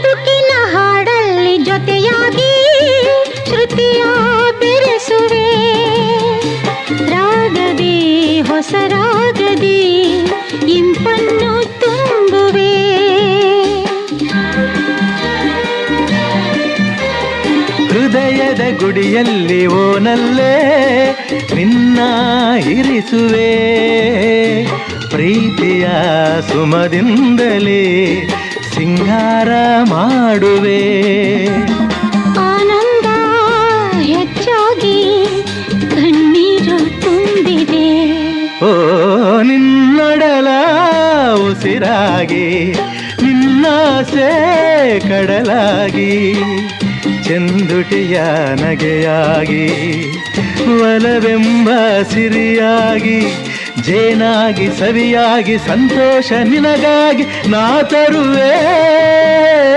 ಬದುಕಿನ ಹಾಡಲ್ಲಿ ಜೊತೆಯಾಗಿ ಶ್ರುತಿಯ ಬೆರೆಸುವೆ. ರಾಗದಿ, ಹೊಸ ರಾಗದಿ ಇಂಪನ್ನು ತುಂಬುವೆ. ಹೃದಯದ ಗುಡಿಯಲ್ಲಿ ಓನಲ್ಲೇ ನಿನ್ನ ಇರಿಸುವೆ. ಪ್ರೀತಿಯ ಸುಮದಿಂದಲೇ ಮಾಡುವೆ ಆನಂದ ಹೆಚ್ಚಾಗಿ ಕಣ್ಣೀರು ತುಂಬಿದೆ. ಓ ನಿನ್ನೊಡಲ ಉಸಿರಾಗಿ ನಿನ್ನಾಸೆ ಕಡಲಾಗಿ ಚಂದುಟಿಯ ನಗೆಯಾಗಿ ಒಲವೆಂಬ ಸಿರಿಯಾಗಿ ಜೇನಾಗಿ ಸವಿಯಾಗಿ ಸಂತೋಷ ನಿನಗಾಗಿ ನಾ ತರುವೆ